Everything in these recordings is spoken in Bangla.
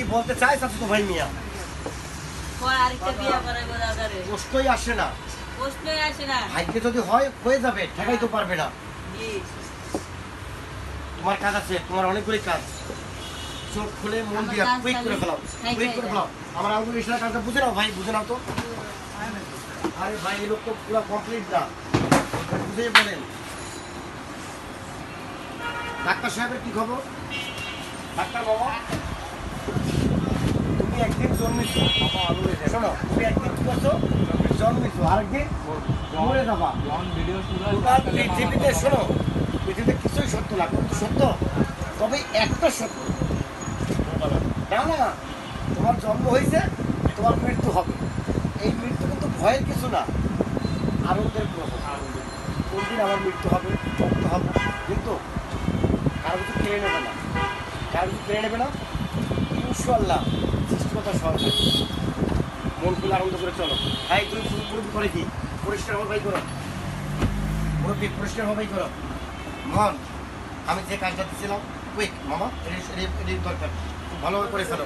কি বলতে চাইছ তো ভাই মিয়া? কষ্টই আসে না। ভাগ্যে যদি হয় হয়ে যাবে ঠেকাই তো পারবে না। তোমার কাজ আছে তোমার অনেকগুলি কাজ। চোখ খুলে মন দিয়া কুইক করে ফেলাও কুইক করে ফেলাও। আমার কাজটা বুঝে নাও ভাই বুঝে নাও তো। আরে ভাই এই লোক তো পুরো কমপ্লিট না। বুঝে বলেন। ডাক্তার সাহেবের কি খবর? ডাক্তার বাবা? একদিন জন্মিছো। শোনো, তুমি একদিন কি করছ? জন্মিছো, আরেকদিন মরে যাবা। পৃথিবীতে শোনো, পৃথিবীতে কিছুই সত্য কিন্তু সত্য? তবে একটা সত্য। না না, তোমার জন্ম হয়েছে, তোমার মৃত্যু হবে। এই মৃত্যু কিন্তু ভয়ের কিছু না, আনন্দের গ্রহ কোন দিন আমার মৃত্যু হবে, মুক্ত হবে, কিন্তু কারও কিছু কেড়ে নেবে না। কারও কিছু কেড়ে নেবে না। ইনশাল্লাহ সৃষ্টিকতা সহজ মন খুলে আনন্দ করে চলো। ভাই তুমি মুরব্বী করে কি? পরিষ্কার হবাই করো? মুরব্বী পরিষ্কার হবাই করো? মন আমি যে কাজটা দিচ্ছিলাম কুইক মামা দরকার। খুব ভালোভাবে করে ফেলো।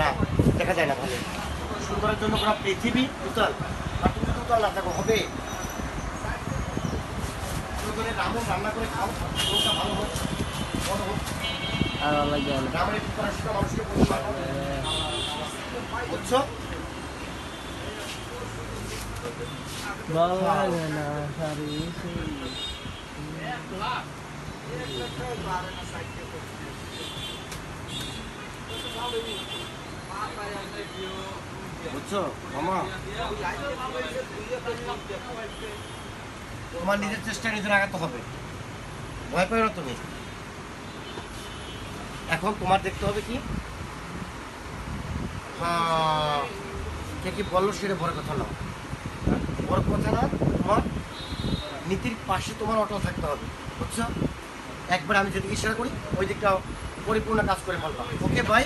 না দেখা যায় না ভালো সুন্দরের জন্য পুরো পৃথিবী উতাল আর তুমি তো উতাল না থাকো হবে। রামন রান্না করে খাও ভালো হোক বড় হোক। ভালো রামের মানুষকে বুঝছ? বুঝছ? তোমার নিজের চেষ্টা নিজের আগাতে হবে। ভয় পাই না তুমি। এখন তোমার দেখতে হবে কি? কে কি বলল সেটা বড় কথা না বড় কথা না, তোমার নীতির পাশে তোমার অটল থাকতে হবে, বুঝছ? একবার আমি যদি ইশারা করি, ওই দিকটা পরিপূর্ণ কাজ করে ফেলবা। ওকে ভাই